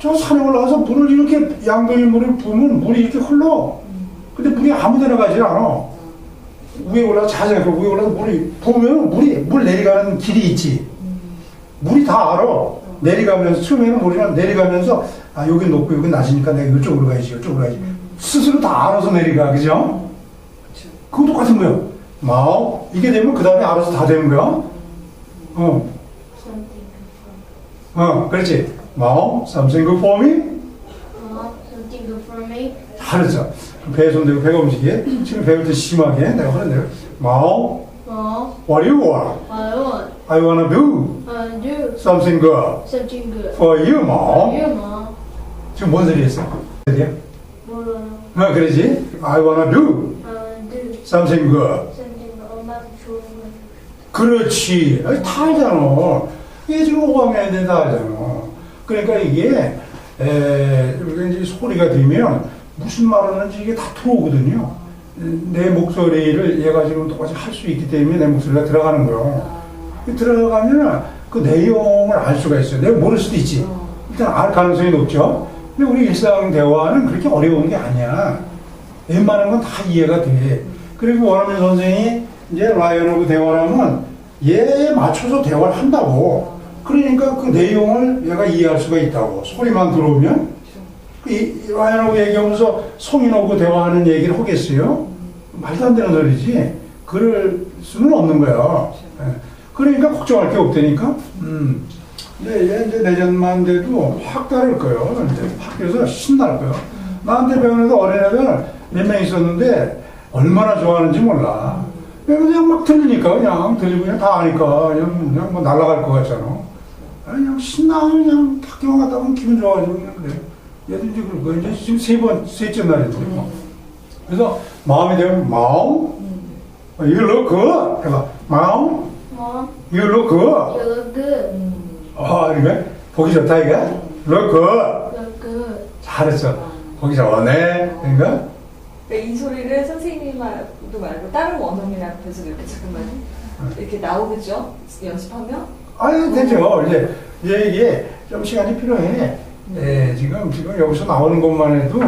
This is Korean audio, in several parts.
저 산에 올라가서 물을 이렇게 양동이 물을 부으면 물이 이렇게 흘러. 근데 물이 아무 데나 가지 않아. 위에 올라가 자전거 위에 올라가 물이 부으면 물이 물 내려가는 길이 있지. 물이 다 알아. 내려가면서 처음에는 물이랑 내려가면서 아 여기 높고 여기 낮으니까 내가 이쪽으로 가야지 이쪽으로 가야지. 스스로 다 알아서 내려가 그죠? 그거 똑같은 거야. 마오 이게 되면 그 다음에 알아서 다 되는 거야. 어, 어, 그렇지. 마오 something good for me. good something good for me. 잘했어. 배에 손 대고 배가 움직여. 지금 배울 때 심하게 내가 하는 대로. 마오 Well, what do you want? I want I wanna do I do something good something good for you, mom. you, mom. 지금 뭔 소리 했어? 소리야? 몰라요. 어, 그러지? I wanna do I do something good. something 엄마도 좋은 거. 그렇지. 아니, 다 알잖아. 이게 지금 5학년인데 다 알잖아. 그러니까 이게, 에, 우리가 이제 소리가 되면 무슨 말 하는지 이게 다 들어오거든요. 내 목소리를 얘가 지금 똑같이 할 수 있기 때문에 내 목소리가 들어가는 거예요. 들어가면 그 내용을 알 수가 있어요. 내가 모를 수도 있지. 일단 알 가능성이 높죠. 근데 우리 일상 대화는 그렇게 어려운 게 아니야. 웬만한 건 다 이해가 돼. 그리고 원어민 선생이 이제 라이언하고 대화를 하면 얘에 맞춰서 대화를 한다고. 그러니까 그 내용을 얘가 이해할 수가 있다고. 소리만 들어오면. 라이언하고 얘기하면서 성인하고 대화하는 얘기를 하겠어요? 말도 안 되는 소리지. 그럴 수는 없는 거야. 예. 그러니까 걱정할 게 없다니까. 음. 근데 얘 이제 내년만 돼도 확 다를 거예요. 이제 학교에서 신날 거예요. 나한테 배우는 애들 어린애들 몇 명 있었는데 얼마나 좋아하는지 몰라. 그냥 막 들리니까 그냥 들리고 그냥 다 아니까 그냥, 그냥 뭐 날아갈 것 같잖아. 그냥 신나 그냥 학교 갔다 오면 기분 좋아지고 그냥 그래. 얘들 이제 거야. 이제 지금 세 번, 셋째 날인데 뭐. 그래서 마음이 되면 마음, you look good. 해봐. 마음, Mom, you look good. you look good. 아, 이거 보기 좋다 이거. look good. Look good. 잘했어. 보기 좋네. 그러니까 그러니까 이 소리를 선생님도 말고 다른 원어민 앞에서 이렇게 잠깐만 이렇게 나오겠죠? 연습하면? 아니 되죠. 이제 이제 이게 좀 시간이 필요해. 예, 지금 지금 여기서 나오는 것만 해도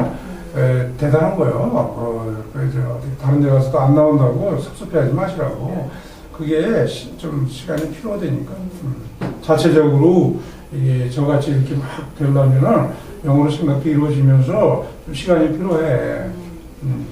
에, 대단한 거예요. 어, 그저 다른 데 가서도 안 나온다고 섭섭해하지 마시라고. 그게 시, 좀 시간이 필요하다니까. 음. 자체적으로 이게 저같이 이렇게 막 되려면은 영어로 생각도 이루어지면서 좀 시간이 필요해. 음.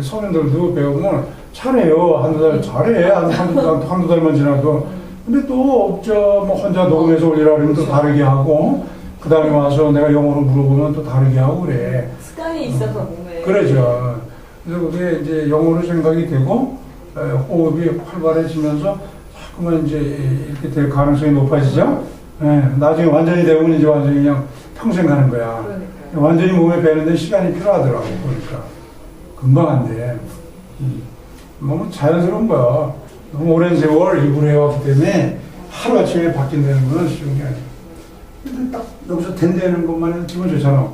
소년들도 배우면 잘해요. 한두 달 잘해. 한, 한두, 달, 한두 달만 지나도. 근데 또, 저, 뭐, 혼자 녹음해서 올리라 그러면 또 다르게 하고, 그 다음에 와서 내가 영어로 물어보면 또 다르게 하고 그래. 습관이 있어서 몸에 그러죠. 그래서 그게 이제 영어로 생각이 되고, 에, 호흡이 활발해지면서 자꾸만 이제 이렇게 될 가능성이 높아지죠. 예, 나중에 완전히 되면 이제 완전히 그냥 평생 가는 거야. 그러니까요. 완전히 몸에 배는데 시간이 필요하더라고, 보니까. 금방 안 돼. 음. 너무 자연스러운 거야. 너무 오랜 세월 일부러 해왔기 때문에 하루아침에 바뀐다는 건 쉬운 게 아니야. 근데 딱 여기서 된다는 것만 해도 기분 좋잖아.